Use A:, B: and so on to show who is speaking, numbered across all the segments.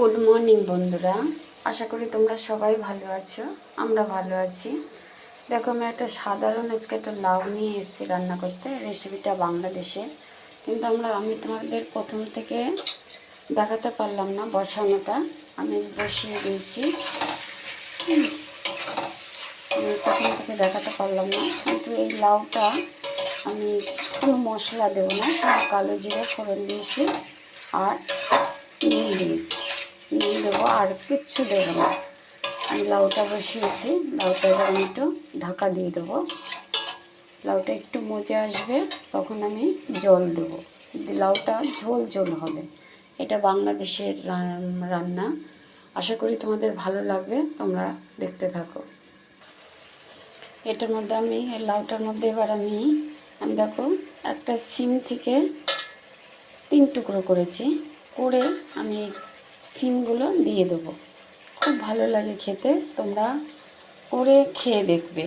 A: Good morning বন্ধুরা। আশা করি তোমরা সবাই ভালো আছো, আমরা ভালো আছি। দেখো, আমি একটা সাধারণ আজকে একটা লাউ নিয়ে এসেছি রান্না করতে রেসিপিটা বাংলাদেশে। কিন্তু আমরা, আমি তোমাদের প্রথম থেকে দেখাতে পারলাম না বসানোটা। আমি বসিয়ে দিয়েছি। আমি প্রথম থেকে দেখাতে পারলাম না। কিন্তু এই লাউটা আমি কোনো মশলা দেবো না কালো জিরে ফোড়ন দিয়েছি আর নুন নুন দেবো আর কিচ্ছু দেবো না। আমি লাউটা বসিয়েছি, লাউটা এবার আমি একটু ঢাকা দিয়ে দেবো। লাউটা একটু মজে আসবে, তখন আমি জল দেবো। লাউটা ঝোল ঝোল হবে, এটা বাংলাদেশের রান্না। আশা করি তোমাদের ভালো লাগবে, তোমরা দেখতে থাকো। এটার মধ্যে আমি লাউটার মধ্যে এবার আমি আমি দেখো, একটা সিম থেকে তিন টুকরো করেছি। করে আমি সিমগুলো দিয়ে দেবো। খুব ভালো লাগে খেতে। তোমরা করে খেয়ে দেখবে।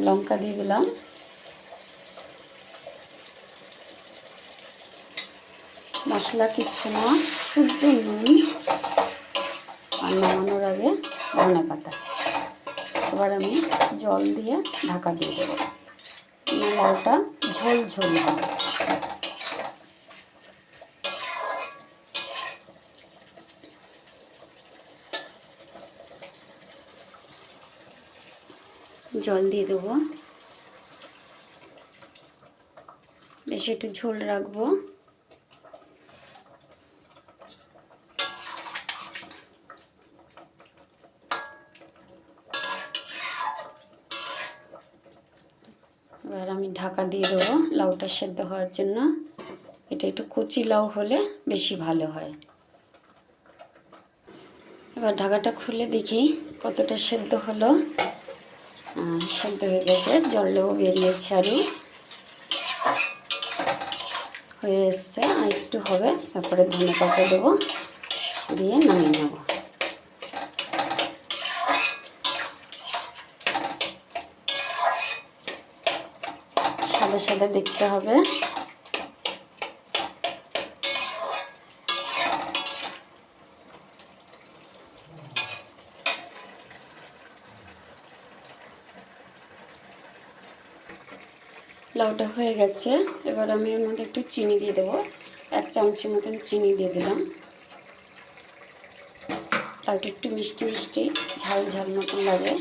A: লঙ্কা দিয়ে দিলাম। মশলা কিচ্ছু না, শুদ্ধ নুন। আর নামানোর আগে ধনে পাতা এবার আমি জল দিয়ে ঢাকা দিয়ে দেবো। লাউটা ঝোল ঝোল হবে। জল দিয়ে দেবো। বেশি একটু ঝোল রাখব। এবার আমি ঢাকা দিয়ে দেবো লাউটা সেদ্ধ হওয়ার জন্য। এটা একটু কচি লাউ হলে বেশি ভালো হয়। এবার ঢাকাটা খুলে দেখি কতটা সেদ্ধ হলো। সেদ্ধ হয়ে গেছে জলটাও বেরিয়েছে আরও হয়ে এসছে, আর একটু হবে, তারপরে ধনে পাতা দেবো, দিয়ে নামিয়ে নেব। সাদা সাদা দেখতে হবে। লাউটা হয়ে গেছে। এবার আমি এর মধ্যে একটু চিনি দিয়ে দেবো। এক চামচের মতন চিনি দিয়ে দিলাম। লাউটা একটু মিষ্টি মিষ্টি, ঝাল ঝাল মতন লাগে।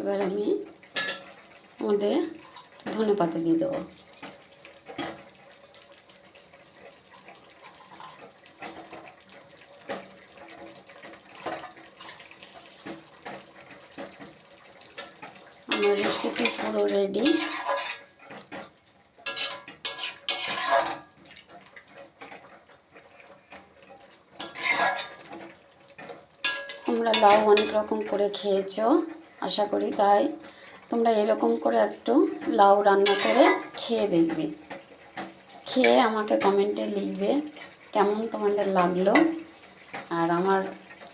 A: এবার আমি মধ্যে ধনে পাতা দিয়ে দেবো। আমার রেসিপি পুরো রেডি তোমরা লাউ অনেক রকম করে খেয়েছো, আশা করি তাই। তোমরা এরকম করে একটু লাউ রান্না করে খেয়ে দেখবে। খেয়ে আমাকে কমেন্টে লিখবে কেমন তোমাদের লাগল। আর আমার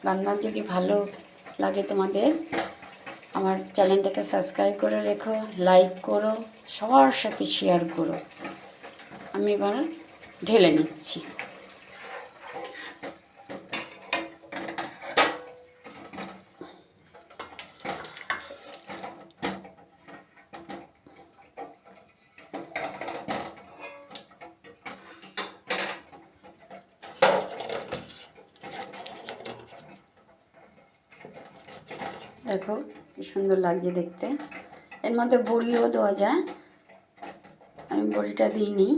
A: রান্না যদি ভালো লাগে তোমাদের আমার চ্যানেলটাকে সাবস্ক্রাইব করে রেখো, লাইক করো, সবার সাথে শেয়ার করো। আমি এবার ঢেলে নিচ্ছি। দেখো কি সুন্দর লাগছে দেখতে। এর মধ্যে বড়িও দেওয়া যায়। আমি বড়িটা দিইনি।